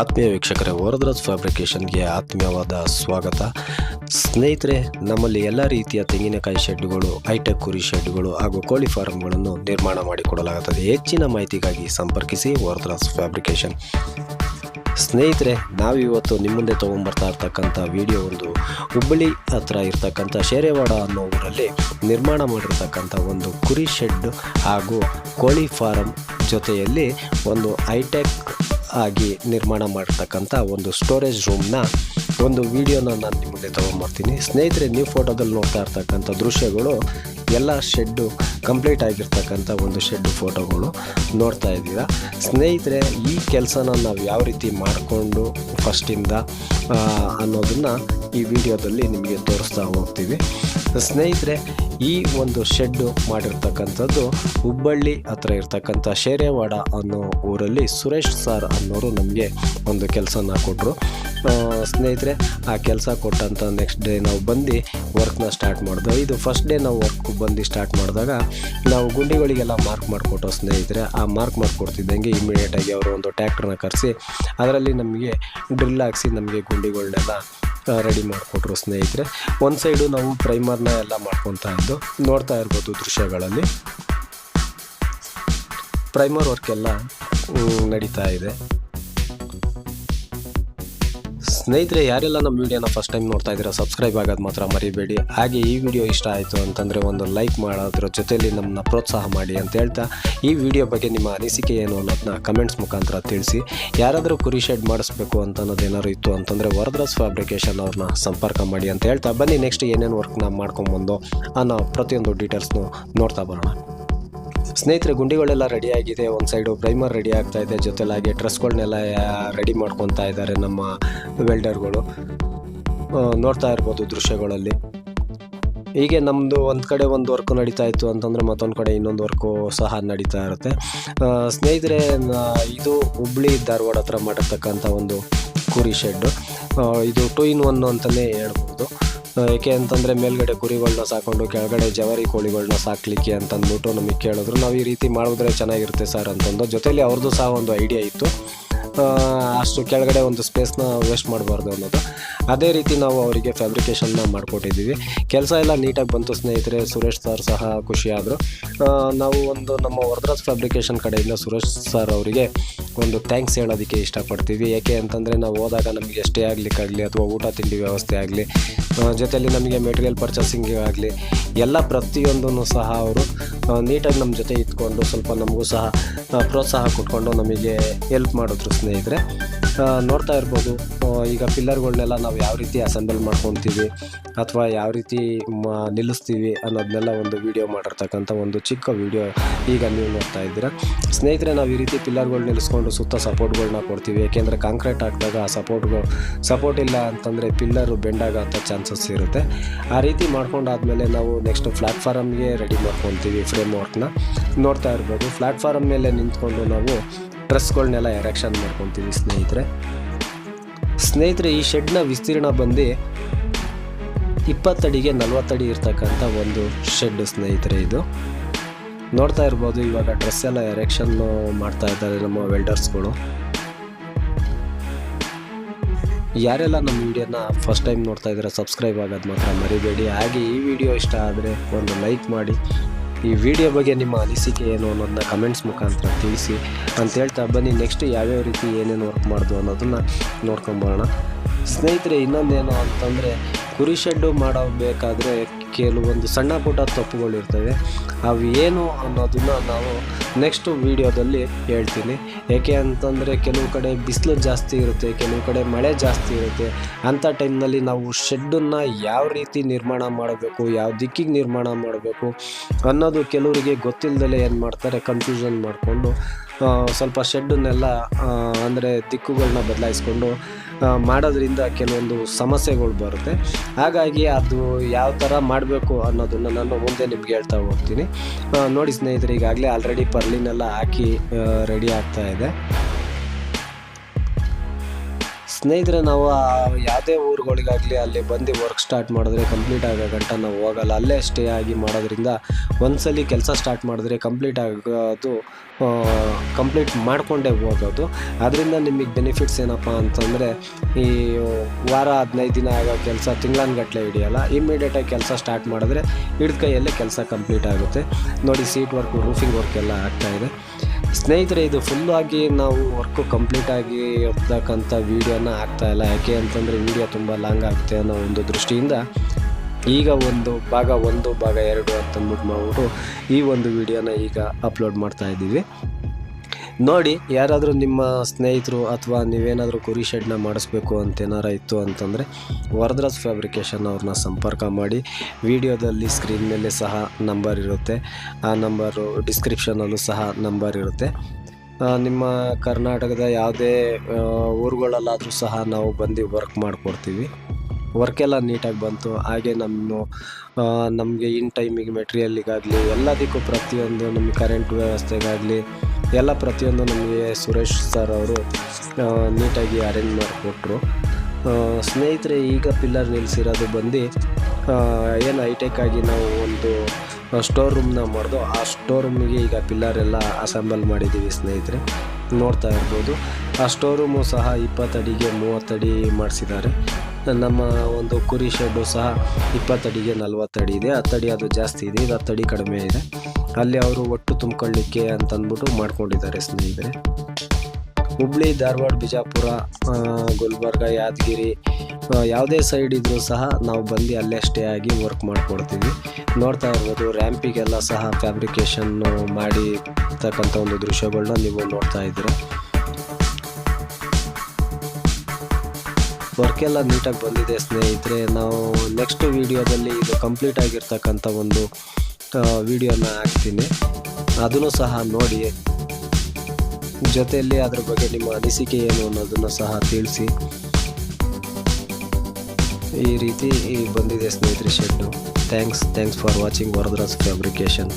ಆತ್ಮೀಯ ವೀಕ್ಷಕರೇ, ವರದರಾಜ್ ಫ್ಯಾಬ್ರಿಕೇಶನ್ಗೆ ಆತ್ಮೀಯವಾದ ಸ್ವಾಗತ. ಸ್ನೇಹಿತರೆ, ನಮ್ಮಲ್ಲಿ ಎಲ್ಲ ರೀತಿಯ ತೆಂಗಿನಕಾಯಿ ಶೆಡ್ಗಳು, ಹೈಟೆಕ್ ಕುರಿ ಶೆಡ್ಗಳು ಹಾಗೂ ಕೋಳಿ ಫಾರ್ಮ್ಗಳನ್ನು ನಿರ್ಮಾಣ ಮಾಡಿಕೊಡಲಾಗುತ್ತದೆ. ಹೆಚ್ಚಿನ ಮಾಹಿತಿಗಾಗಿ ಸಂಪರ್ಕಿಸಿ ವರದರಾಜ್ ಫ್ಯಾಬ್ರಿಕೇಶನ್ ಸ್ನೇಹಿತರೆ, ನಾವಿವತ್ತು ನಿಮ್ಮ ಮುಂದೆ ತೊಗೊಂಬರ್ತಾ ಇರ್ತಕ್ಕಂಥ ವಿಡಿಯೋ ಒಂದು ಹುಬ್ಬಳ್ಳಿ ಹತ್ರ ಇರ್ತಕ್ಕಂಥ ಶೇರೆವಾಡ ಅನ್ನೋ ಊರಲ್ಲಿ ನಿರ್ಮಾಣ ಮಾಡಿರ್ತಕ್ಕಂಥ ಒಂದು ಕುರಿ ಶೆಡ್ ಹಾಗೂ ಕೋಳಿ ಫಾರಂ ಜೊತೆಯಲ್ಲಿ ಒಂದು ಹೈಟೆಕ್ ಆಗಿ ನಿರ್ಮಾಣ ಮಾಡಿರ್ತಕ್ಕಂಥ ಒಂದು ಸ್ಟೋರೇಜ್ ರೂಮ್ನ ಒಂದು ವಿಡಿಯೋನ ನಾನು ಮುಂದೆ ತೊಗೊಂಬರ್ತೀನಿ. ಸ್ನೇಹಿತರೆ, ನೀವು ಫೋಟೋದಲ್ಲಿ ನೋಡ್ತಾ ಇರ್ತಕ್ಕಂಥ ದೃಶ್ಯಗಳು, ಎಲ್ಲ ಶೆಡ್ಡು ಕಂಪ್ಲೀಟ್ ಆಗಿರ್ತಕ್ಕಂಥ ಒಂದು ಶೆಡ್ ಫೋಟೋಗಳು ನೋಡ್ತಾ ಇದ್ದೀರಾ. ಸ್ನೇಹಿತರೆ, ಈ ಕೆಲಸನ ನಾವು ಯಾವ ರೀತಿ ಮಾಡಿಕೊಂಡು ಫಸ್ಟಿಂದ ಅನ್ನೋದನ್ನು ಈ ವಿಡಿಯೋದಲ್ಲಿ ನಿಮಗೆ ತೋರಿಸ್ತಾ ಹೋಗ್ತೀವಿ. ಸ್ನೇಹಿತರೆ, ಈ ಒಂದು ಶೆಡ್ಡು ಮಾಡಿರ್ತಕ್ಕಂಥದ್ದು ಹುಬ್ಬಳ್ಳಿ ಹತ್ರ ಇರ್ತಕ್ಕಂಥ ಶೇರೆವಾಡ ಅನ್ನೋ ಊರಲ್ಲಿ ಸುರೇಶ್ ಸರ್ ಅನ್ನೋರು ನಮಗೆ ಒಂದು ಕೆಲಸನ ಕೊಟ್ಟರು ಸ್ನೇಹಿತರೆ, ಆ ಕೆಲಸ ಕೊಟ್ಟಂಥ ನೆಕ್ಸ್ಟ್ ಡೇ ನಾವು ಬಂದು ವರ್ಕ್ನ ಸ್ಟಾರ್ಟ್ ಮಾಡಿದ್ವು ಇದು ಫಸ್ಟ್ ಡೇ ನಾವು ವರ್ಕ್ ಬಂದು ಸ್ಟಾರ್ಟ್ ಮಾಡಿದಾಗ ನಾವು ಗುಂಡಿಗಳಿಗೆಲ್ಲ ಮಾರ್ಕ್ ಮಾಡಿಕೊಟ್ಟು ಸ್ನೇಹಿತರೆ. ಆ ಮಾರ್ಕ್ ಮಾಡಿಕೊಡ್ತಿದ್ದಂಗೆ ಇಮಿಡಿಯೇಟಾಗಿ ಅವರು ಒಂದು ಟ್ಯಾಕ್ಟ್ರನ್ನ ಕರೆಸಿ, ಅದರಲ್ಲಿ ನಮಗೆ ಡ್ರಿಲ್ ಹಾಕಿಸಿ ನಮಗೆ ಗುಂಡಿಗಳನ್ನೆಲ್ಲ ರೆಡಿ ಮಾಡಿಕೊಟ್ರು ಸ್ನೇಹಿತರೆ. ಒಂದು ಸೈಡು ನಾವು ಪ್ರೈಮರ್ನ ಎಲ್ಲ ಮಾಡ್ಕೊತಾ ಇದ್ದು, ನೋಡ್ತಾ ಇರ್ಬೋದು ದೃಶ್ಯಗಳಲ್ಲಿ. ಪ್ರೈಮರ್ ವರ್ಕ್ ಎಲ್ಲ ನಡೀತಾ ಇದೆ. ಸ್ನೇಹಿತರೆ, ಯಾರೆಲ್ಲ ನಮ್ಮ ವಿಡಿಯೋನ ಫಸ್ಟ್ ಟೈಮ್ ನೋಡ್ತಾ ಇದ್ದೀರಾ ಸಬ್ಸ್ಕ್ರೈಬ್ ಆಗೋದು ಮಾತ್ರ ಮರಿಬೇಡಿ. ಹಾಗೆ ಈ ವಿಡಿಯೋ ಇಷ್ಟ ಆಯಿತು ಅಂತಂದರೆ ಒಂದು ಲೈಕ್ ಮಾಡೋದ್ರ ಜೊತೆಯಲ್ಲಿ ನಮ್ಮನ್ನ ಪ್ರೋತ್ಸಾಹ ಮಾಡಿ ಅಂತ ಹೇಳ್ತಾ, ಈ ವಿಡಿಯೋ ಬಗ್ಗೆ ನಿಮ್ಮ ಅನಿಸಿಕೆ ಏನು ಅನ್ನೋದನ್ನ ಕಮೆಂಟ್ಸ್ ಮುಖಾಂತರ ತಿಳಿಸಿ. ಯಾರಾದರೂ ಕುರಿ ಶೆಡ್ ಮಾಡಿಸ್ಬೇಕು ಅಂತ ಅನ್ನೋದೇನಾದ್ರು ಇತ್ತು ಅಂತಂದರೆ ವರದ್ರಾಸ್ ಫ್ಯಾಬ್ರಿಕೇಶನ್ ಅವ್ರನ್ನ ಸಂಪರ್ಕ ಮಾಡಿ ಅಂತ ಹೇಳ್ತಾ. ಬನ್ನಿ ನೆಕ್ಸ್ಟ್ ಏನೇನು ವರ್ಕ್ನ ಮಾಡ್ಕೊಂಬಂದು ಅನ್ನೋ ಪ್ರತಿಯೊಂದು ಡೀಟೇಲ್ಸ್ನು ನೋಡ್ತಾ ಬರೋಣ. ಸ್ನೇಹಿತರೆ, ಗುಂಡಿಗಳೆಲ್ಲ ರೆಡಿ ಆಗಿದೆ. ಒಂದು ಸೈಡು ಪ್ರೈಮರ್ ರೆಡಿ ಆಗ್ತಾ ಇದೆ. ಜೊತೆಲಾಗಿ ಡ್ರೆಸ್ಗಳನ್ನೆಲ್ಲ ರೆಡಿ ಮಾಡ್ಕೊತಾ ಇದ್ದಾರೆ ನಮ್ಮ ವೆಲ್ಡರ್ಗಳು ನೋಡ್ತಾ ಇರ್ಬೋದು ದೃಶ್ಯಗಳಲ್ಲಿ. ಹೀಗೆ ನಮ್ಮದು ಒಂದು ಕಡೆ ಒಂದು ವರ್ಕು ನಡೀತಾ ಇತ್ತು ಅಂತಂದರೆ ಮತ್ತೊಂದು ಕಡೆ ಇನ್ನೊಂದು ವರ್ಕು ಸಹ ನಡೀತಾ ಇರುತ್ತೆ. ಸ್ನೇಹಿತರೆ ಇದು ಹುಬ್ಳಿ ಧಾರವಾಡ ಹತ್ರ ಮಾಡಿರ್ತಕ್ಕಂಥ ಒಂದು ಕುರಿ ಶೆಡ್ಡು ಇದು ಟೂ ಇನ್ ಒನ್ ಅಂತಲೇ ಹೇಳ್ಬೋದು. ಏಕೆ ಅಂತಂದರೆ ಮೇಲ್ಗಡೆ ಕುರಿಗಳನ್ನ ಸಾಕೊಂಡು ಕೆಳಗಡೆ ಜವರಿ ಕೋಳಿಗಳನ್ನ ಸಾಕ್ಲಿಕ್ಕೆ ಅಂತಂದ್ಬಿಟ್ಟು ನಮಗೆ ಕೇಳಿದ್ರು. ನಾವು ಈ ರೀತಿ ಮಾಡಿದ್ರೆ ಚೆನ್ನಾಗಿರುತ್ತೆ ಸರ್ ಅಂತಂದು. ಜೊತೆಯಲ್ಲಿ ಅವ್ರದ್ದು ಸಹ ಒಂದು ಐಡಿಯಾ ಇತ್ತು. ಅಷ್ಟು ಕೆಳಗಡೆ ಒಂದು ಸ್ಪೇಸ್ನ ವೇಸ್ಟ್ ಮಾಡಬಾರ್ದು ಅನ್ನೋದು. ಅದೇ ರೀತಿ ನಾವು ಅವರಿಗೆ ಫ್ಯಾಬ್ರಿಕೇಷನ್ನ ಮಾಡಿಕೊಟ್ಟಿದ್ದೀವಿ. ಕೆಲಸ ಎಲ್ಲ ನೀಟಾಗಿ ಬಂತು ಸ್ನೇಹಿತರೆ. ಸುರೇಶ್ ಸರ್ ಸಹ ಖುಷಿಯಾದರು. ನಾವು ಒಂದು ನಮ್ಮ ವರದರಾಜ್ ಫ್ಯಾಬ್ರಿಕೇಷನ್ ಕಡೆಯಿಂದ ಸುರೇಶ್ ಸರ್ ಅವರಿಗೆ ಒಂದು ಥ್ಯಾಂಕ್ಸ್ ಹೇಳೋದಕ್ಕೆ ಇಷ್ಟಪಡ್ತೀವಿ. ಯಾಕೆ ಅಂತಂದರೆ ನಾವು ಹೋದಾಗ ನಮಗೆ ಎಷ್ಟೇ ಆಗಲಿಕ್ಕಾಗಲಿ ಅಥವಾ ಊಟ ತಿಂಡಿ ವ್ಯವಸ್ಥೆ ಆಗಲಿ ಜೊತೆಯಲ್ಲಿ ನಮಗೆ ಮೆಟೀರಿಯಲ್ ಪರ್ಚೇಸಿಂಗ್ ಆಗಲಿ, ಎಲ್ಲ ಪ್ರತಿಯೊಂದನ್ನು ಸಹ ಅವರು ನೀಟಾಗಿ ನಮ್ಮ ಜೊತೆ ಇದ್ಕೊಂಡು ಸ್ವಲ್ಪ ನಮಗೂ ಸಹ ಪ್ರೋತ್ಸಾಹ ಕೊಟ್ಕೊಂಡು ನಮಗೆ ಹೆಲ್ಪ್ ಮಾಡಿದ್ರು ಸ್ನೇಹಿತರೆ. ನೋಡ್ತಾ ಇರ್ಬೋದು. ಈಗ ಪಿಲ್ಲರ್ಗಳನ್ನೆಲ್ಲ ನಾವು ಯಾವ ರೀತಿ ಅಸೆಂಬಲ್ ಮಾಡ್ಕೊತೀವಿ ಅಥವಾ ಯಾವ ರೀತಿ ನಿಲ್ಲಿಸ್ತೀವಿ ಅನ್ನೋದನ್ನೆಲ್ಲ ಒಂದು ವಿಡಿಯೋ ಮಾಡಿರ್ತಕ್ಕಂಥ ಒಂದು ಚಿಕ್ಕ ವಿಡಿಯೋ ಈಗ ನೀವು ನೋಡ್ತಾ ಇದ್ದೀರಾ. ಸ್ನೇಹಿತರೆ, ನಾವು ಈ ರೀತಿ ಪಿಲ್ಲರ್ಗಳು ನಿಲ್ಲಿಸ್ಕೊಂಡು ಸುತ್ತ ಸಪೋರ್ಟ್ಗಳನ್ನ ಕೊಡ್ತೀವಿ. ಏಕೆಂದರೆ ಕಾಂಕ್ರೀಟ್ ಹಾಕಿದಾಗ ಆ ಸಪೋರ್ಟ್ಗಳು ಸಪೋರ್ಟ್ ಇಲ್ಲ ಅಂತಂದರೆ ಪಿಲ್ಲರು ಬೆಂಡಾಗಂಥ ಚಾನ್ಸಸ್ ಇರುತ್ತೆ. ಆ ರೀತಿ ಮಾಡ್ಕೊಂಡಾದಮೇಲೆ ನಾವು ನೆಕ್ಸ್ಟ್ ಪ್ಲ್ಯಾಟ್ಫಾರಮ್ಗೆ ರೆಡಿ ಮಾಡ್ಕೊತೀವಿ ಫ್ರೇಮ್ ವರ್ಕ್ನ ನೋಡ್ತಾ ಇರ್ಬೋದು. ಪ್ಲ್ಯಾಟ್ಫಾರಮ್ ಮೇಲೆ ನಿಂತ್ಕೊಂಡು ನಾವು ಡ್ರೆಸ್ಗಳನ್ನೆಲ್ಲ ಎರೆಕ್ಷನ್ ಮಾಡ್ಕೊತೀವಿ ಸ್ನೇಹಿತರೆ. ಸ್ನೇಹಿತರೆ, ಈ ಶೆಡ್ನ ವಿಸ್ತೀರ್ಣ ಬಂದು ಇಪ್ಪತ್ತಡಿಗೆ ನಲ್ವತ್ತಡಿ ಇರ್ತಕ್ಕಂಥ ಒಂದು ಶೆಡ್ ಸ್ನೇಹಿತರೆ ಇದು. ನೋಡ್ತಾ ಇರ್ಬೋದು, ಇವಾಗ ಡ್ರೆಸ್ ಎಲ್ಲ ಎರೆಕ್ಷನ್ ಮಾಡ್ತಾ ಇದ್ದಾರೆ ನಮ್ಮ ವೆಲ್ಡರ್ಸ್ಗಳು. ಯಾರೆಲ್ಲ ನಮ್ಮ ವಿಡಿಯೋನ ಫಸ್ಟ್ ಟೈಮ್ ನೋಡ್ತಾ ಇದ್ದಾರೆ, ಸಬ್ಸ್ಕ್ರೈಬ್ ಆಗೋದು ಮಾತ್ರ ಮರಿಬೇಡಿ. ಹಾಗೆ ಈ ವಿಡಿಯೋ ಇಷ್ಟ ಆದರೆ ಒಂದು ಲೈಕ್ ಮಾಡಿ ಈ ವಿಡಿಯೋ ಬಗ್ಗೆ ನಿಮ್ಮ ಅನಿಸಿಕೆ ಏನು ಅನ್ನೋದನ್ನ ಕಮೆಂಟ್ಸ್ ಮುಖಾಂತರ ತಿಳಿಸಿ. ಅಂತ ಹೇಳ್ತಾ ಬನ್ನಿ ನೆಕ್ಸ್ಟ್ ಯಾವ್ಯಾವ ರೀತಿ ಏನೇನು ವರ್ಕ್ ಮಾಡೋದು ಅನ್ನೋದನ್ನು ನೋಡ್ಕೊಂಬರೋಣ ಸ್ನೇಹಿತರೆ, ಇನ್ನೊಂದೇನು ಅಂತಂದರೆ, ಕುರಿ ಶೆಡ್ಡು ಮಾಡಬೇಕಾದ್ರೆ ಕೆಲವೊಂದು ಸಣ್ಣ ಪುಟ್ಟ ತಪ್ಪುಗಳಿರ್ತವೆ ಅವು ಏನು ಅನ್ನೋದನ್ನ ನಾವು ನೆಕ್ಸ್ಟ್ ವೀಡಿಯೋದಲ್ಲಿ ಹೇಳ್ತೀನಿ. ಏಕೆ ಅಂತಂದರೆ ಕೆಲವು ಕಡೆ ಬಿಸಿಲು ಜಾಸ್ತಿ ಇರುತ್ತೆ, ಕೆಲವು ಕಡೆ ಮಳೆ ಜಾಸ್ತಿ ಇರುತ್ತೆ. ಅಂಥ ಟೈಮ್ನಲ್ಲಿ ನಾವು ಶೆಡ್ಡನ್ನು ಯಾವ ರೀತಿ ನಿರ್ಮಾಣ ಮಾಡಬೇಕು, ಯಾವ ದಿಕ್ಕಿಗೆ ನಿರ್ಮಾಣ ಮಾಡಬೇಕು ಅನ್ನೋದು ಕೆಲವರಿಗೆ ಗೊತ್ತಿಲ್ಲದಲೇ ಏನು ಮಾಡ್ತಾರೆ ಕನ್ಫ್ಯೂಷನ್ ಮಾಡಿಕೊಂಡು ಸ್ವಲ್ಪ ಶೆಡ್ಡನ್ನೆಲ್ಲ ಅಂದರೆ ದಿಕ್ಕುಗಳನ್ನ ಬದಲಾಯಿಸ್ಕೊಂಡು ಮಾಡೋದ್ರಿಂದ ಕೆಲವೊಂದು ಸಮಸ್ಯೆಗಳು ಬರುತ್ತೆ. ಹಾಗಾಗಿ ಅದು ಯಾವ ಥರ ಮಾಡಬೇಕು ಅನ್ನೋದನ್ನು ನಾನು ಮುಂದೆ ನಿಮ್ಗೆ ಹೇಳ್ತಾ ಹೋಗ್ತೀನಿ. ನೋಡಿ ಸ್ನೇಹಿತರೆ, ಈಗಾಗಲೇ ಆಲ್ರೆಡಿ ಪರ್ಲಿನೆಲ್ಲ ಹಾಕಿ ರೆಡಿ ಆಗ್ತಾ ಇದೆ. ಸ್ನೇಹಿತರೆ, ನಾವು ಯಾವುದೇ ಊರುಗಳಿಗಾಗಲಿ ಅಲ್ಲಿ ಬಂದು ವರ್ಕ್ ಸ್ಟಾರ್ಟ್ ಮಾಡಿದ್ರೆ ಕಂಪ್ಲೀಟ್ ಆಗೋ ಗಂಟ ನಾವು ಹೋಗಲ್ಲ. ಅಲ್ಲೇ ಸ್ಟೇ ಆಗಿ ಮಾಡೋದ್ರಿಂದ ಒಂದ್ಸಲಿ ಕೆಲಸ ಸ್ಟಾರ್ಟ್ ಮಾಡಿದ್ರೆ ಕಂಪ್ಲೀಟ್ ಆಗೋದು ಕಂಪ್ಲೀಟ್ ಮಾಡಿಕೊಂಡೇ ಹೋಗೋದು. ಅದರಿಂದ ನಿಮಗೆ ಬೆನಿಫಿಟ್ಸ್ ಏನಪ್ಪ ಅಂತಂದರೆ, ಈ ವಾರ ಹದಿನೈದು ದಿನ ಆಗೋ ಕೆಲಸ ತಿಂಗಳನ್ಗಟ್ಲೆ ಹಿಡಿಯೋಲ್ಲ. ಇಮ್ಮಿಡಿಯೇಟಾಗಿ ಕೆಲಸ ಸ್ಟಾರ್ಟ್ ಮಾಡಿದ್ರೆ ಹಿಡಿದ ಕೈಯಲ್ಲೇ ಕೆಲಸ ಕಂಪ್ಲೀಟ್ ಆಗುತ್ತೆ. ನೋಡಿ ಸೀಟ್ ವರ್ಕ್ ರೂಫಿಂಗ್ ವರ್ಕ್ ಎಲ್ಲ ಆಗ್ತಾಯಿದೆ ಸ್ನೇಹಿತರೆ, ಇದು ಫುಲ್ಲಾಗಿ ನಾವು ವರ್ಕು ಕಂಪ್ಲೀಟಾಗಿ ಇರ್ತಕ್ಕಂಥ ವೀಡಿಯೋನ ಇಲ್ಲ. ಯಾಕೆ ಅಂತಂದರೆ ವೀಡಿಯೋ ತುಂಬ ಲಾಂಗ್ ಆಗುತ್ತೆ ಅನ್ನೋ ಒಂದು ದೃಷ್ಟಿಯಿಂದ ಈಗ ಒಂದು ಭಾಗ ಒಂದು, ಭಾಗ ಎರಡು ಅಂತಂದ್ಬಿಟ್ಟು ಮಾಡ್ಬಿಟ್ಟು ಈ ಒಂದು ವಿಡಿಯೋನ ಈಗ ಅಪ್ಲೋಡ್ ಮಾಡ್ತಾ ಇದ್ದೀವಿ. ನೋಡಿ, ಯಾರಾದರೂ ನಿಮ್ಮ ಸ್ನೇಹಿತರು ಅಥವಾ ನೀವೇನಾದರೂ ಕುರಿ ಶೆಡ್ನ ಮಾಡಿಸ್ಬೇಕು ಅಂತ ಏನಾರ ಇತ್ತು ಅಂತಂದರೆ ವರದ್ರಾಜ್ ಫ್ಯಾಬ್ರಿಕೇಷನ್ ಅವ್ರನ್ನ ಸಂಪರ್ಕ ಮಾಡಿ. ವಿಡಿಯೋದಲ್ಲಿ ಸ್ಕ್ರೀನ್ ಮೇಲೆ ಸಹ ನಂಬರ್ ಇರುತ್ತೆ. ಆ ನಂಬರು ಡಿಸ್ಕ್ರಿಪ್ಷನಲ್ಲೂ ಸಹ ನಂಬರ್ ಇರುತ್ತೆ. ನಿಮ್ಮ ಕರ್ನಾಟಕದ ಯಾವುದೇ ಊರುಗಳಲ್ಲಾದರೂ ಸಹ ನಾವು ಬಂದು ವರ್ಕ್ ಮಾಡಿಕೊಡ್ತೀವಿ. ವರ್ಕ್ ಎಲ್ಲ ನೀಟಾಗಿ ಬಂತು. ಹಾಗೆ ನಮ್ಮ ನಮಗೆ ಇನ್ ಟೈಮಿಗೆ ಮೆಟೀರಿಯಲ್ಲಿಗಾಗಲಿ ಎಲ್ಲದಕ್ಕೂ ಪ್ರತಿಯೊಂದು ನಮ್ಮ ಕರೆಂಟ್ ವ್ಯವಸ್ಥೆಗಾಗಲಿ ಎಲ್ಲ ಪ್ರತಿಯೊಂದು ನಮಗೆ ಸುರೇಶ್ ಸರ್ ಅವರು ನೀಟಾಗಿ ಅರೇಂಜ್ ಮಾಡಿಕೊಟ್ರು. ಸ್ನೇಹಿತರೆ, ಈಗ ಪಿಲ್ಲರ್ ನಿಲ್ಲಿಸಿರೋದು ಬಂದು ಏನು ಹೈಟೆಕ್ ಆಗಿ ನಾವು ಒಂದು ಸ್ಟೋರ್ ರೂಮ್ನ ಮಾಡಿದು ಆ ಸ್ಟೋರ್ ರೂಮಿಗೆ ಈಗ ಪಿಲ್ಲರ್ ಎಲ್ಲ ಅಸೆಂಬಲ್ ಮಾಡಿದ್ದೀವಿ ಸ್ನೇಹಿತರೆ. ನೋಡ್ತಾ ಇರ್ಬೋದು. ಆ ಸ್ಟೋರ್ ರೂಮು ಸಹ ಇಪ್ಪತ್ತಡಿಗೆ ಮೂವತ್ತಡಿ ಮಾಡಿಸಿದ್ದಾರೆ. ನಮ್ಮ ಒಂದು ಕುರಿ ಶೆಡ್ಡು ಸಹ ಇಪ್ಪತ್ತಡಿಗೆ ನಲ್ವತ್ತಡಿ ಇದೆ. ಹತ್ತಡಿ ಅದು ಜಾಸ್ತಿ ಇದೆ. ಇದು ಹತ್ತಡಿ ಕಡಿಮೆ ಇದೆ. ಅಲ್ಲಿ ಅವರು ಒಟ್ಟು ತುಂಬಿಕೊಳ್ಳಿಕ್ಕೆ ಅಂತಂದ್ಬಿಟ್ಟು ಮಾಡ್ಕೊಂಡಿದ್ದಾರೆ ಸ್ನೇಹಿತರೆ. ಹುಬ್ಳಿ, ಧಾರವಾಡ, ಬಿಜಾಪುರ ಗುಲ್ಬರ್ಗ, ಯಾದಗಿರಿ ಯಾವುದೇ ಸೈಡ್ ಇದ್ದರೂ ಸಹ ನಾವು ಬಂದು ಅಲ್ಲೇ ಸ್ಟೇ ಆಗಿ ವರ್ಕ್ ಮಾಡಿಕೊಡ್ತೀವಿ ನೋಡ್ತಾ ಇರ್ಬೋದು ರ್ಯಾಂಪಿಗೆಲ್ಲ ಸಹ ಫ್ಯಾಬ್ರಿಕೇಷನ್ನು ಮಾಡಿ ತಕ್ಕಂಥ ಒಂದು ದೃಶ್ಯಗಳನ್ನ ನೀವು ನೋಡ್ತಾ ಇದ್ದೀರ. ವರ್ಕ್ ಎಲ್ಲ ನೀಟಾಗಿ ಬಂದಿದೆ, ಸ್ನೇಹಿತರೆ. ನಾವು ನೆಕ್ಸ್ಟ್ ವಿಡಿಯೋದಲ್ಲಿ ಇದು ಕಂಪ್ಲೀಟ್ ಆಗಿರ್ತಕ್ಕಂಥ ಒಂದು ವಿಡಿಯೋನ ಹಾಕ್ತೀನಿ. ಅದನ್ನು ಸಹ ನೋಡಿ. ಜೊತೆಯಲ್ಲಿ ಅದ್ರ ಬಗ್ಗೆ ನಿಮ್ಮ ಅನಿಸಿಕೆ ಏನು ಅನ್ನೋದನ್ನು ಸಹ ತಿಳಿಸಿ. ಈ ರೀತಿ ಬಂದಿದೆ, ಸ್ನೇಹಿತರೆ, shed. Thanks thanks for watching Varadaraj fabrication